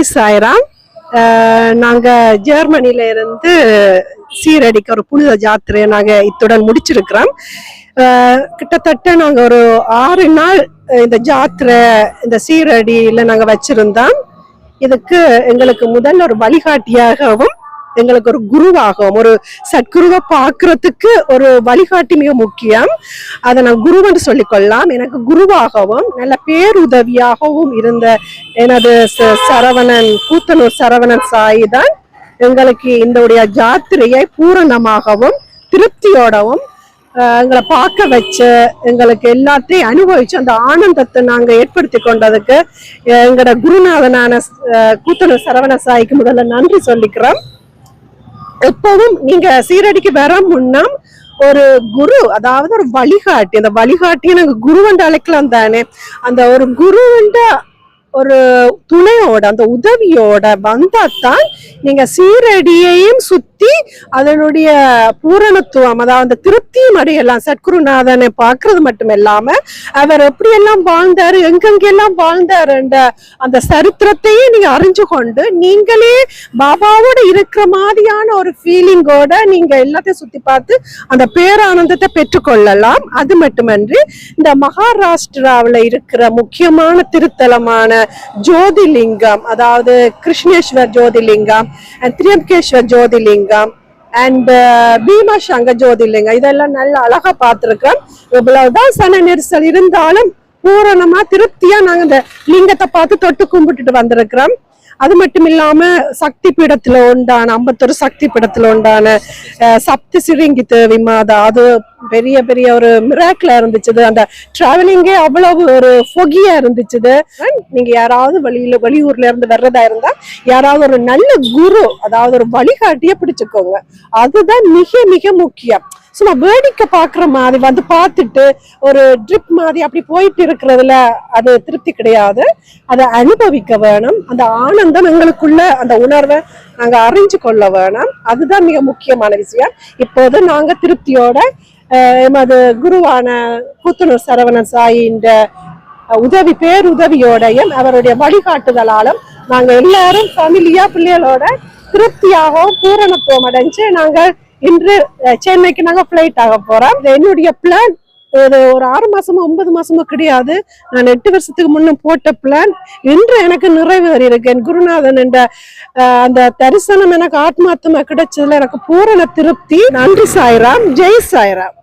ஜெய் சாய்ராம். நாங்கள் நாங்க இருந்து சீரடிக்கு ஒரு புனித ஜாத்திரையை நாங்கள் இத்துடன் முடிச்சிருக்கிறோம். கிட்டத்தட்ட நாங்கள் ஒரு ஆறு நாள் இந்த ஜாத்திரை இந்த சீரடியில் நாங்கள் வச்சிருந்தோம். இதுக்கு எங்களுக்கு முதல்ல ஒரு வழிகாட்டியாகவும் எங்களுக்கு ஒரு குருவாகவும் ஒரு சத்குருவை பார்க்கறதுக்கு ஒரு வழிகாட்டி மிக முக்கியம். அதை நான் குருவென்று சொல்லிக்கொள்ளலாம். எனக்கு குருவாகவும் நல்ல பேருதவியாகவும் இருந்த எனது ச- சரவணன் கூத்தனூர் சரவணன் சாயி தான் எங்களுக்கு இந்த உடைய ஜாத்திரையை பூரணமாகவும் திருப்தியோடவும் எங்களை பார்க்க வச்சு எங்களுக்கு எல்லாத்தையும் அனுபவிச்சு அந்த ஆனந்தத்தை நாங்கள் ஏற்படுத்தி கொண்டதுக்கு எங்களோட குருநாதனான கூத்தனூர் சரவண சாய்க்கு முதல்ல நன்றி சொல்லிக்கிறோம். எப்பவும் நீங்க சீரடிக்கு வர முன்னா ஒரு குரு அதாவது ஒரு வழிகாட்டி. அந்த வழிகாட்டியை நாங்க குருவண்ட அழைக்கலாம் தானே. அந்த ஒரு குருவண்ட ஒரு துணையோட அந்த உதவியோட வந்தாதான் நீங்க சீரடியையும் சுத்தி அதனுடைய பூரணத்துவம் அதாவது அந்த திருப்தியும் அடையலாம். சத்குருநாதனை பார்க்கறது மட்டும் இல்லாம அவர் எப்படி எல்லாம் வாழ்ந்தாரு எங்கெங்கெல்லாம் வாழ்ந்தாருன்ற அந்த சரித்திரத்தையும் நீங்க அறிஞ்சு கொண்டு நீங்களே பாபாவோட இருக்கிற மாதிரியான ஒரு ஃபீலிங்கோட நீங்க எல்லாத்தையும் சுத்தி பார்த்து அந்த பேரானந்தத்தை பெற்றுக்கொள்ளலாம். அது மட்டுமன்றி இந்த மகாராஷ்டிராவில் இருக்கிற முக்கியமான திருத்தலமான ஜோதிலிங்கம் அதாவது கிருஷ்ணேஸ்வர் ஜோதிலிங்கம் and திரியம்பகேஸ்வர் ஜோதிலிங்கம் அண்ட் பீமா சங்க ஜோதிலிங்க இதெல்லாம் நல்ல அழகா பார்த்துருக்கேன். இவ்வளவுதான் சன நெரிசல் இருந்தாலும் பூரணமா திருப்தியா நாங்க இந்த லிங்கத்தை பார்த்து தொட்டு கும்பிட்டுட்டு வந்திருக்கிறோம். அது மட்டும் இல்லாம சக்தி பீடத்துல உண்டான ஐம்பத்தொரு சக்தி பீடத்துல உண்டான சப்தி சிறுங்கி தேவி மாதா அது பெரிய பெரிய ஒரு மிராக்கிளா இருந்துச்சு அந்த டிராவலிங்கே அவ்வளவு ஒரு ஃபொகியா இருந்துச்சு நீங்க யாராவது வெளியில வெளியூர்ல இருந்து வர்றதா இருந்தா யாராவது ஒரு நல்ல குரு அதாவது ஒரு வழிகாட்டிய பிடிச்சுக்கோங்க. அதுதான் மிக மிக முக்கியம். சும்மா வேடிக்கை பாக்குற மாதிரி வந்து பார்த்துட்டு ஒரு ட்ரிப் மாதிரி அப்படி போயிட்டு இருக்கிறதுல அது திருப்தி கிடையாது. அதை அனுபவிக்க வேணும். அந்த ஆனந்தம் எங்களுக்குள்ள அந்த உணர்வை நாங்க அறிஞ்சு கொள்ள வேணும். அதுதான் மிக முக்கியமான விஷயம். இப்போது நாங்க திருப்தியோட எமது குருவான கூத்தனூர் சரவணன் சாயின்ற உதவி பேருதவியோடையும் அவருடைய வழிகாட்டுதலாலும் நாங்க எல்லாரும் ஃபேமிலியா பிள்ளைகளோட திருப்தியாகவும் பூரணத்துவம் அடைஞ்சு நாங்கள் இன்று சென்னைக்கு நாங்க ஃபிளைட் ஆக போறோம். என்னுடைய பிளான் ஒரு ஒரு ஆறு மாசமோ ஒன்பது மாசமோ கிடையாது. நான் எட்டு வருஷத்துக்கு முன்னே போட்ட பிளான் இன்று எனக்கு நிறைவேறி இருக்கு என் குருநாதன் என்ற அந்த தரிசனம் எனக்கு ஆத்மாத்தமா கிடைச்சதுல எனக்கு பூரண திருப்தி. நன்றி சாய்ராம். ஜெய் சாய்ராம்.